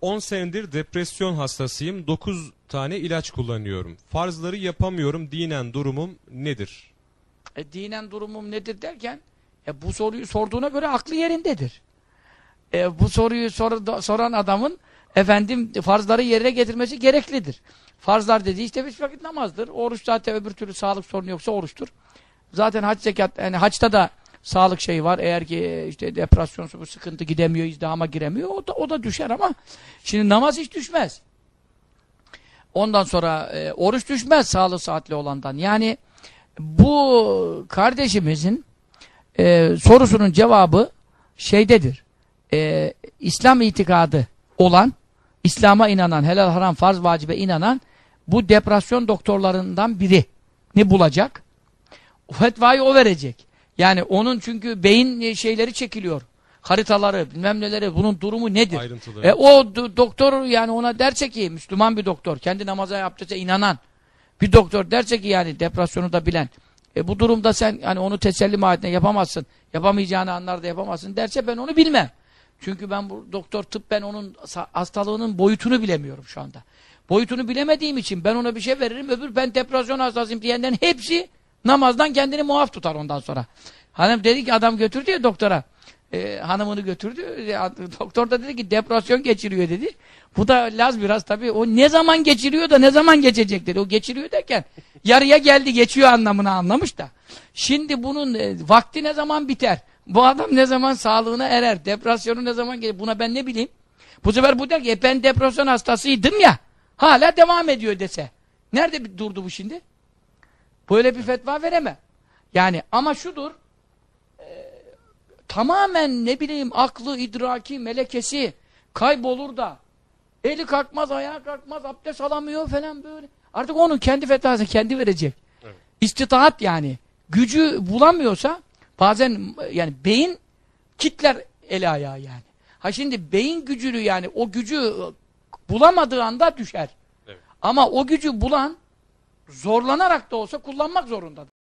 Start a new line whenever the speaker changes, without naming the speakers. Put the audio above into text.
10 senedir depresyon hastasıyım. 9 tane ilaç kullanıyorum. Farzları yapamıyorum. Dinen durumum nedir?
E, dinen durumum nedir derken e, bu soruyu sorduğuna göre aklı yerindedir. E, bu soruyu sor, soran adamın efendim farzları yerine getirmesi gereklidir. Farzlar dediği işte beş vakit namazdır. Oruç zaten öbür türlü sağlık sorunu yoksa oruçtur. Zaten hac zekat yani haçta da sağlık şeyi var. Eğer ki e, işte depresyon bu sıkıntı gidemiyor, izdihama giremiyor o da, o da düşer ama şimdi namaz hiç düşmez. Ondan sonra e, oruç düşmez sağlık saatli olandan. Yani bu kardeşimizin e, sorusunun cevabı şeydedir. E, İslam itikadı olan, İslam'a inanan, helal haram, farz vacibe inanan bu depresyon doktorlarından biri ne bulacak? Fetvayı o verecek. Yani onun çünkü beyin şeyleri çekiliyor. Haritaları, bilmem neleri, bunun durumu nedir? E, o do- doktor yani ona derse ki, Müslüman bir doktor, kendi namaza yaptıysa inanan bir doktor derse ki yani depresyonu da bilen, e, bu durumda sen hani onu teselli mahiyetine yapamazsın, yapamayacağını anlarda yapamazsın derse ben onu bilmem. Çünkü ben bu doktor tıp ben onun hastalığının boyutunu bilemiyorum şu anda. Boyutunu bilemediğim için ben ona bir şey veririm öbür ben depresyon hastasıyım diyenlerin hepsi namazdan kendini muaf tutar ondan sonra. Hanım dedi ki adam götürdü ya doktora. E, hanımını götürdü. E, doktor da dedi ki depresyon geçiriyor dedi. Bu da Laz biraz tabii. O ne zaman geçiriyor da ne zaman geçecek dedi. O geçiriyor derken yarıya geldi geçiyor anlamını anlamış da. Şimdi bunun e, vakti ne zaman biter? Bu adam ne zaman sağlığına erer? Depresyonu ne zaman gelir? Buna ben ne bileyim? Bu sefer bu der ki e, ben depresyon hastasıydım ya. Hala devam ediyor dese. Nerede durdu bu şimdi? Böyle bir fetva veremem. Yani ama şudur tamamen ne bileyim aklı, idraki, melekesi kaybolur da eli kalkmaz, ayağı kalkmaz, abdest alamıyor falan böyle. Artık onun kendi fetvasını kendi verecek.
Evet.
İstitaat yani. Gücü bulamıyorsa bazen yani beyin kitler eli ayağı yani. Ha şimdi beyin gücünü yani o gücü bulamadığı anda düşer.
Evet.
Ama o gücü bulan zorlanarak da olsa kullanmak zorundadır.